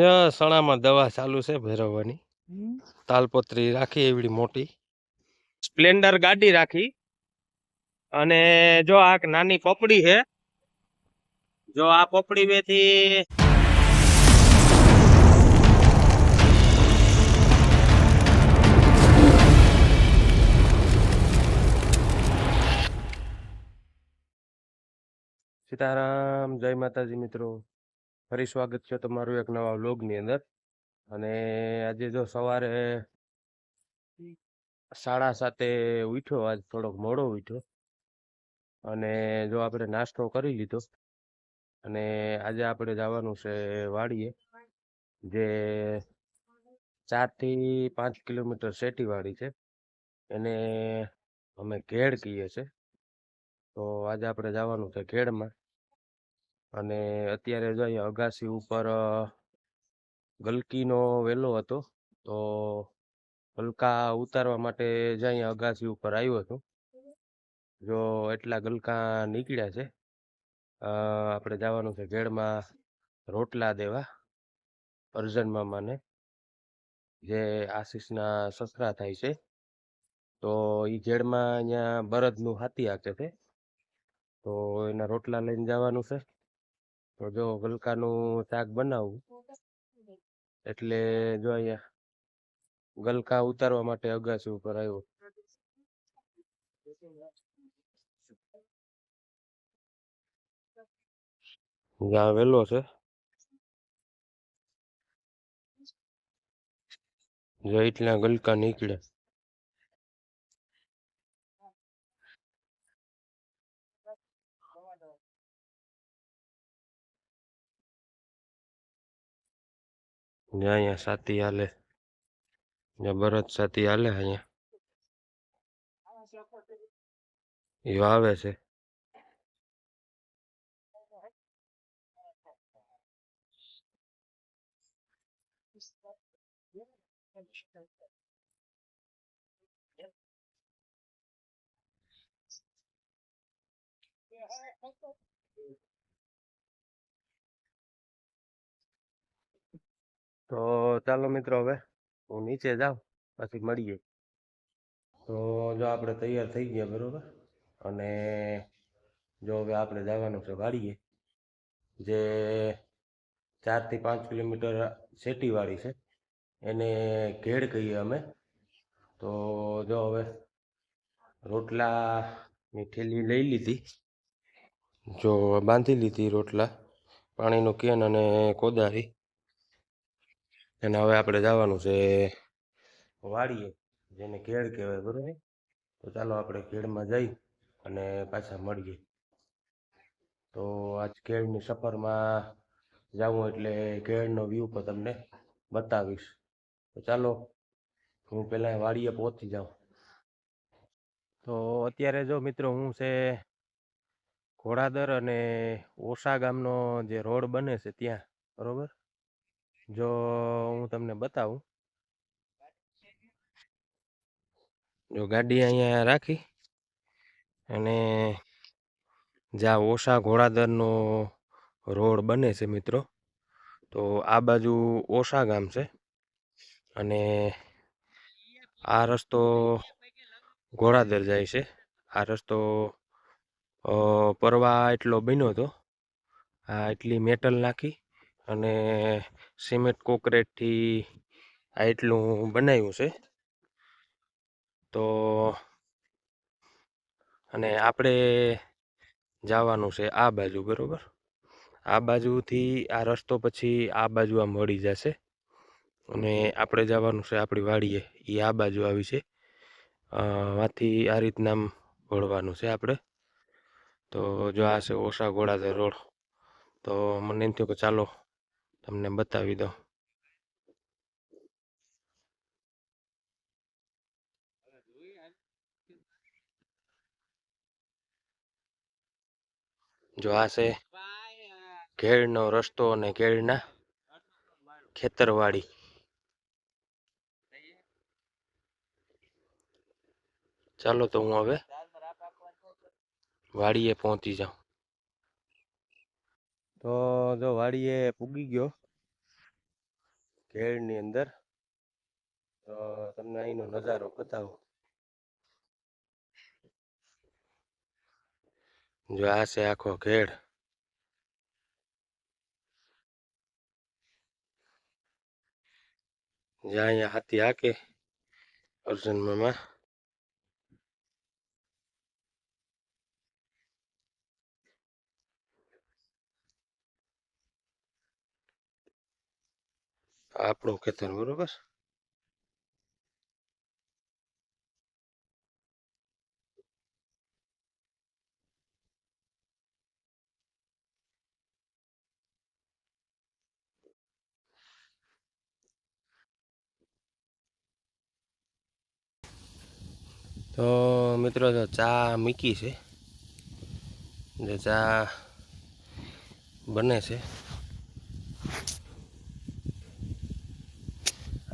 યા સણામાં દવા ચાલુ છે ભેરવવાની. તાલપત્રી રાખી એવડી મોટી. સ્પ્લેન્ડર ગાડી રાખી. અને જો આ એક નાની પોપડી છે જો આ પોપડી બેથી સીતારામ જય માતાજી મિત્રો. ફરી સ્વાગત છે તમારું એક નવા વ્લોગની અંદર. અને આજે જો સવારે સાડા સાતે ઉઠ્યો, આજ થોડોક મોડો ઉઠ્યો. અને જો આપણે નાસ્તો કરી લીધો, અને આજે આપણે જવાનું છે વાડીએ, જે ચારથી પાંચ કિલોમીટર શેટી વાડી છે. એને અમે ઘેડ કહીએ છીએ. તો આજે આપણે જવાનું છે ઘેડમાં. અને અત્યારે જો અહીંયા અગાસી ઉપર ગલકીનો વેલો હતો, તો ગલકા ઉતારવા માટે જ અહીંયા અગાસી ઉપર આવ્યો હતો જો એટલા ગલકા નીકળ્યા છે આપણે જવાનું છે ઘેડમાં રોટલા દેવા, અર્જન મામાને, જે આશીષના સસરા થાય છે, તો એ ઘેડમાં અહીંયા બળદનું હાથી હાકે છે, તો એના રોટલા લઈને જવાનું છે. તો જો ગલકાનું શાક બનાવવું એટલે જો અહીંયા ગલકા ઉતારવા માટે અગાસી ઉપર આવ્યો. જ્યાં વેલો છે. જો એટલા ગલકા નીકળ્યા. ને અહીંયા સાથી હાલે ને બરદ સાથી હાલે અહીંયા એ વાવે છે તો ચાલો મિત્રો હવે હું નીચે જાઉં, પછી મળીએ. તો જો આપણે તૈયાર થઈ ગયા બરોબર, અને જો હવે આપણે જવાનું છે ગાડીએ જે ચારથી પાંચ કિલોમીટર શેટીવાળી છે, એને ઘેડ કહીએ અમે. તો જો હવે રોટલાની થેલી લઈ લીધી, જો બાંધી લીધી રોટલા, પાણીનું કેન અને કોદારી અને હવે આપણે જવાનું છે વાડીએ, જેને કેળ કહેવાય, બરોબર? તો ચાલો આપણે કેળમાં જઈ અને પાછા મળીએ. તો આજ કેળની સફરમાં જાઉં એટલે કેળનો વ્યૂ પણ તમને બતાવીશ. તો ચાલો, હું પહેલાં વાડીએ પહોંચી જાઉં. તો અત્યારે જો મિત્રો હું છે ઘોડાદર અને ઓસા ગામનો જે રોડ બને છે ત્યાં, બરોબર? જો હું તમને બતાવું. જો ગાડી અહીંયા રાખી અને જ્યાં ઓછા ઘોડાદરનો રોડ બને છે મિત્રો, તો આ બાજુ ઓછા ગામ છે અને આ રસ્તો ઘોડાદર જાય છે. આ રસ્તો પરવા એટલો બન્યો હતો. આ એટલી મેટલ નાખી અને સિમેન્ટ કોકરેટથી આ એટલું બનાવ્યું છે. તો અને આપણે જવાનું છે આ બાજુ, બરાબર? આ બાજુથી આ રસ્તો પછી આ બાજુ આમ વળી જશે. અને આપણે જવાનું છે આપણી વાડીએ. એ આ બાજુ આવી છે. આથી આ રીતના આમ વળવાનું છે આપણે. તો જો આ છે ઓસા છે રોડ. તો મને એમ થયું કે ચાલો તમને બતાવી દઉં. જો આ છે ઘેડનો રસ્તો અને ઘેડના ખેતરવાડી. ચાલો તો હું હવે વાડીએ પહોંચી જાઉં. તો જો વાડીએ પૂગી ગયો ઘેડની અંદર, તો તમને અહીંનો નજારો બતાવો. જો આ છે આખો ઘેડ જ્યાં અહીંયા હાથી હાકે અર્જુન મામા. આપણું ખેતર બરોબર? તો મિત્રો જો ચા મૂકી છે. જે ચા બને છે.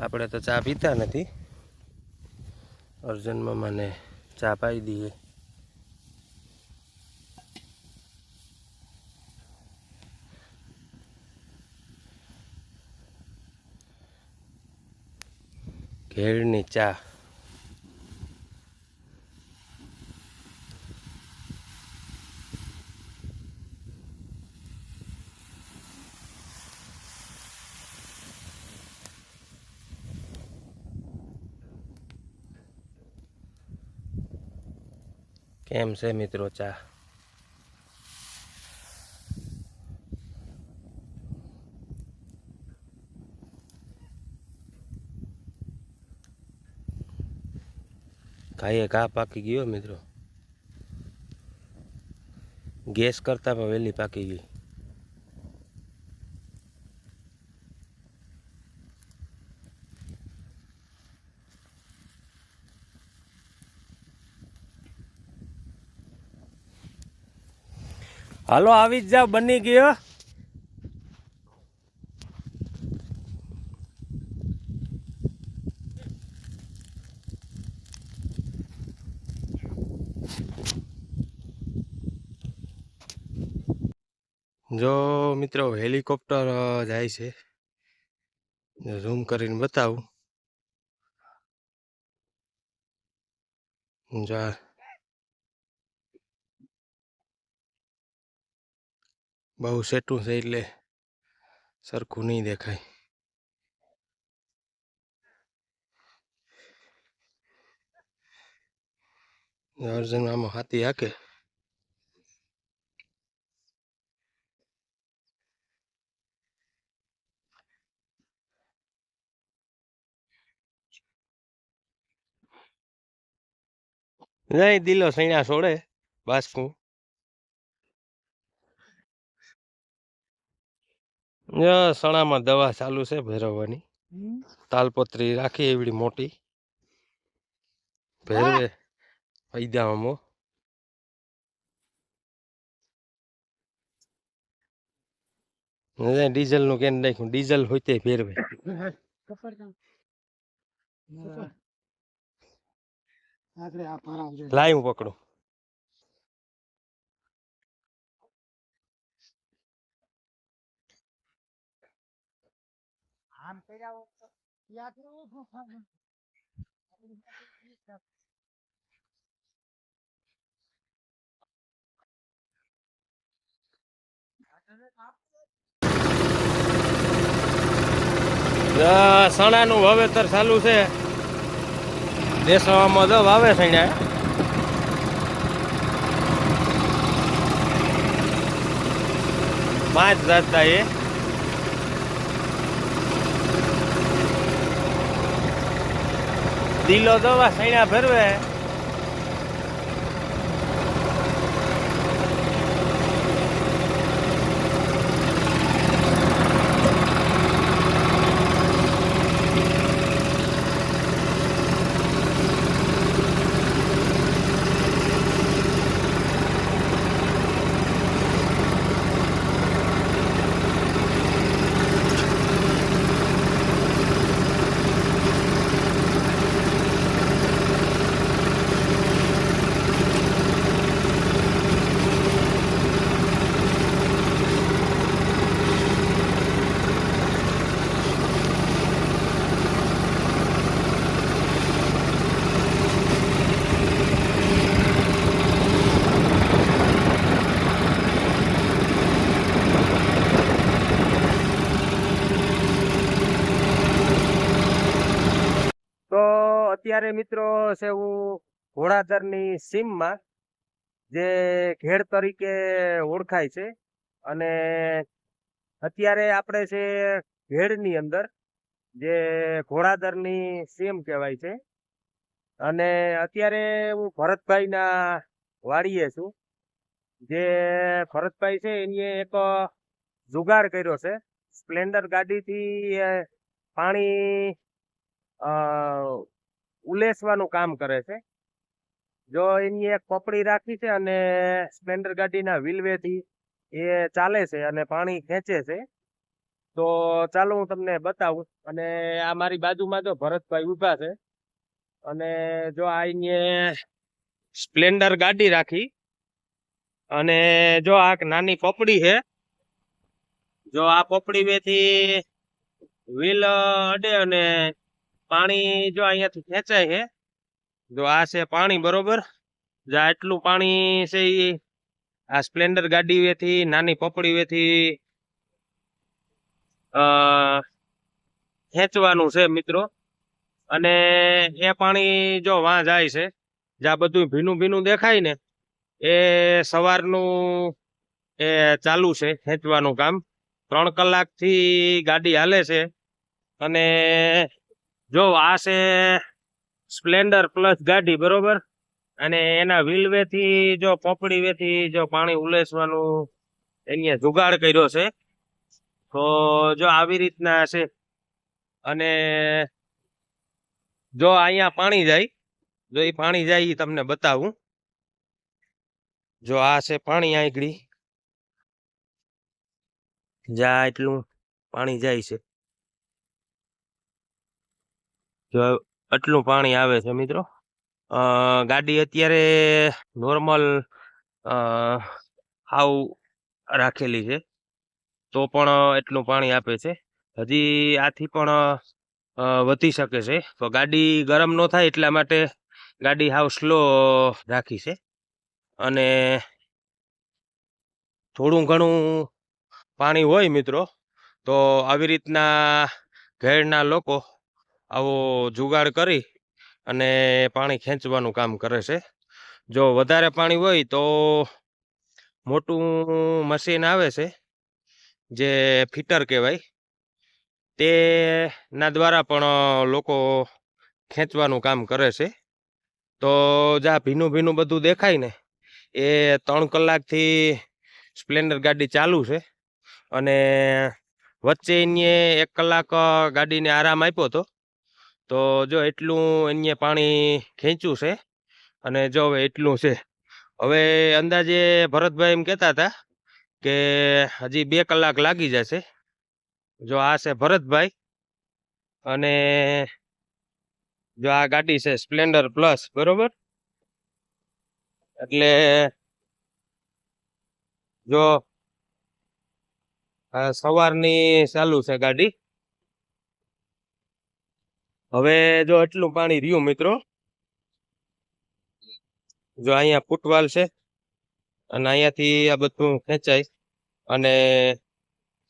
આપણે તો ચા પીતા નથી. અર્જુન મામાને ચા પાઈ દઈએ. ઘેરની ચા. કેમ છે મિત્રો ચા? કાંઈ ઘા પાકી ગયો મિત્રો. ગેસ કરતા પણ વહેલી પાકી ગઈ. હાલો, આવી જ જાવ બની ગયો જો મિત્રો, હેલિકોપ્ટર જાય છે. ઝૂમ કરીને બતાવું. જો. બહુ સેટું છે એટલે સરખું નહીં દેખાય. અર્જુન આમાં હાથી હાકે. નહીં, દિલો સૈણા છોડે, બાસકું. સણામાં દવા ચાલુ છે ભેરવવાની. તાલપત્રી રાખી એવડી મોટી. ભેરવે ફાયદામાં ડીઝલનું કેન નાખ્યું. ડીઝલ હોય તે ફેરવે લાઈ હું પકડું. આમ કર્યા હોત તો વાવેતર ચાલુ છે. દેશવામાં તો વાવે સણ્યા. પાંચ જાતતા એ. દિલો દવા સૈણા ભરવે અત્યારે મિત્રો છે હું ઘોડાધરની સીમમાં જે ઘેડ તરીકે ઓળખાય છે. અને અત્યારે આપણે છે ઘેડની અંદર, જે ઘોડાધરની સીમ કહેવાય છે. અને અત્યારે હું ભરતભાઈના વાડીએ છું. જે ભરતભાઈ છે એની એક જુગાર કર્યો છે. સ્પ્લેન્ડર ગાડીથી પાણી ઉલેસવાનું કામ કરે છે. જો એની એક પપડી રાખી છે અને સ્પ્લેન્ડર ગાડીના વિલવેથી એ ચાલે છે અને પાણી ખેંચે છે, તો ચાલો હું તમને બતાવું. અને આ મારી બાજુમાં જો ભરતભાઈ ઊભા છે. અને જો આ અહીંયા સ્પ્લેન્ડર ગાડી રાખી. અને જો આ નાની પપડી છે. જો આ પપડી વેથી વ્હીલ અડે અને પાણી જો અહીંયાથી ખેંચાય છે, જો આ છે પાણી બરોબર, જો આટલું પાણી છે ઈ, આ સ્પ્લેન્ડર ગાડી વેથી, નાની પપડી વેથી ખેંચવાનું છે મિત્રો. અને એ પાણી જો વાં જાય છે જ્યાં બધું ભીનું ભીનું દેખાય ને, એ સવારનું એ ચાલુ છે ખેંચવાનું કામ. ત્રણ કલાકથી ગાડી હાલે છે અને જો આ છે સ્પ્લેન્ડર પ્લસ ગાડી, બરોબર? અને એના વ્હીલવેથી જો પોપડી વેથી જો પાણી ઉલેસવાનું એને જુગાડ કર્યો છે, તો જો આવી રીતના છે. અને જો અહીંયા પાણી જાય, જો એ પાણી જાય એ તમને બતાવું. જો આ છે પાણી આંગળી. જા એટલું પાણી જાય છે. જો આટલું પાણી આવે છે મિત્રો. ગાડી અત્યારે નોર્મલ હાવ રાખેલી છે. તો પણ એટલું પાણી આપે છે. હજી આથી પણ વધી શકે છે. તો ગાડી ગરમ ન થાય એટલા માટે ગાડી હાવ સ્લો રાખી છે. અને થોડું ઘણું પાણી હોય મિત્રો, તો આવી રીતના ઘેરના લોકો આવો જુગાડ કરી અને પાણી ખેંચવાનું કામ કરે છે. જો વધારે પાણી હોય તો મોટું મશીન આવે છે, જે ફિટર કહેવાય. તેના દ્વારા પણ લોકો ખેંચવાનું કામ કરે છે. તો જ્યાં ભીનું ભીનું બધું દેખાય ને, એ ત્રણ કલાકથી સ્પ્લેન્ડર ગાડી ચાલુ છે. અને વચ્ચે એને એક કલાક ગાડીને આરામ આપ્યો હતો. તો જો એટલું અહીંયા પાણી ખેંચ્યું છે અને જો હવે એટલું છે. હવે અંદાજે ભરતભાઈ એમ કહેતા હતા કે હજી બે કલાક લાગી જશે. જો આ છે ભરતભાઈ અને જો આ ગાડી છે સ્પ્લેન્ડર પ્લસ, બરોબર? એટલે જો સવારની ચાલુ છે ગાડી. હવે જો એટલું પાણી રહ્યું મિત્રો, જો અહીંયા ફૂટવાલ છે અને અહીંયાથી આ બધું ખેંચાય અને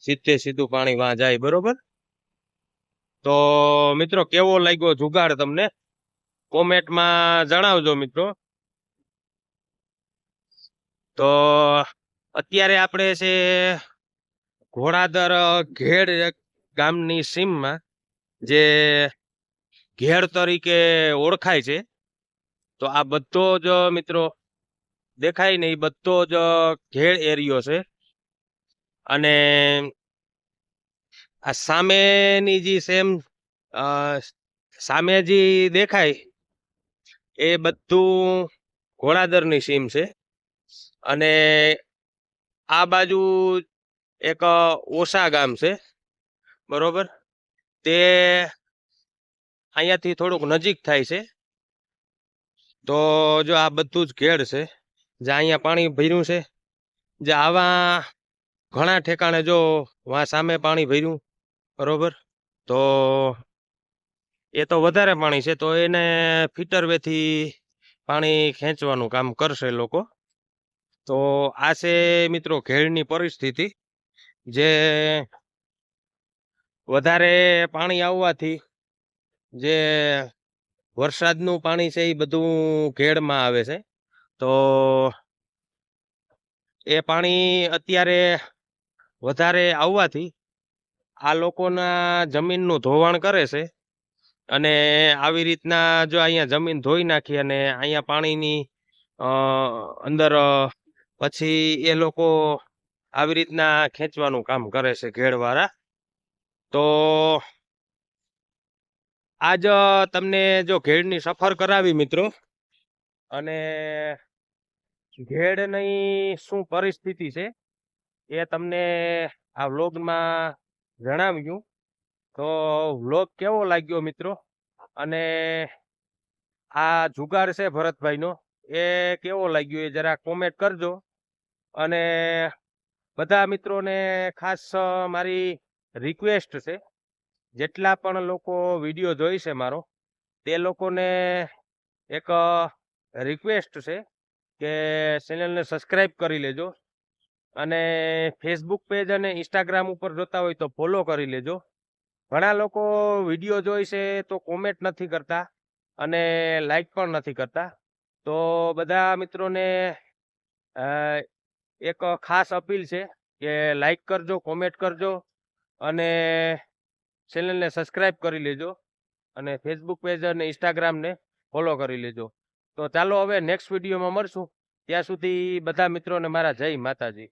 સીધે સીધું પાણી વાં જાય, બરોબર? તો મિત્રો, કેવો લાગ્યો જુગાડ તમને? કોમેન્ટમાં જણાવજો મિત્રો. તો અત્યારે આપણે છે ઘોડાદર ઘેડ ગામની સીમમાં જે ઘેડ તરીકે ઓળખાય છે. તો આ બધો જ મિત્રો દેખાય ને એ બધો જ ઘેર એરિયો છે. અને આ સામેની જે સેમ સામે જે દેખાય એ બધું ઘોડાદરની સીમ છે. અને આ બાજુ એક ઓસા ગામ છે. બરોબર? તે અહીંયાથી થોડુંક નજીક થાય છે. તો જો આ બધું જ ઘેડ છે જે અહીંયા પાણી ભર્યું છે જે આવા ઘણા ઠેકાણે જો વા સામે પાણી ભર્યું, બરોબર? તો એ તો વધારે પાણી છે, તો એને ફિટર વેથી પાણી ખેંચવાનું કામ કરશે લોકો. તો આ છે મિત્રો ઘેડની પરિસ્થિતિ, જે વધારે પાણી આવવાથી જે વરસાદનું પાણી છે એ બધું ઘેડમાં આવે છે. તો એ પાણી અત્યારે વધારે આવવાથી આ લોકોના જમીનનું ધોવાણ કરે છે અને આવી રીતના જો અહીંયા જમીન ધોઈ નાખી અને અહીંયા પાણીની અંદર પછી એ લોકો આવી રીતના ખેંચવાનું કામ કરે છે ઘેડવાળા. તો આજ તમને જો ઘેડની સફર કરાવી મિત્રો, અને ઘેડની શું પરિસ્થિતિ છે એ તમને આ વ્લોગમાં જણાવ્યું. તો વ્લોગ કેવો લાગ્યો મિત્રો? અને આ જુગાર છે ભરતભાઈનો, એ કેવો લાગ્યો એ જરા કોમેન્ટ કરજો. અને બધા મિત્રોને ખાસ મારી રિક્વેસ્ટ છે જેટલા પણ લોકો વીડિયો જોઈ છે મારો, તે લોકોને એક રિક્વેસ્ટ છે કે ચેનલને સબસ્ક્રાઈબ કરી લેજો અને ફેસબુક પેજ અને ઇન્સ્ટાગ્રામ ઉપર જોતા હોય તો ફોલો કરી લેજો. ઘણા લોકો વીડિયો જોઈ છે તો કોમેન્ટ નથી કરતા અને લાઈક પણ નથી કરતા. તો બધા મિત્રોને એક ખાસ અપીલ છે કે લાઈક કરજો કોમેન્ટ કરજો અને ચેનલને સબસ્ક્રાઇબ કરી લેજો અને ફેસબુક પેજ અને ઇન્સ્ટાગ્રામને ફોલો કરી લેજો. તો ચાલો હવે નેક્સ્ટ વિડીયોમાં મળશું. ત્યાં સુધી બધા મિત્રોને મારા જય માતાજી.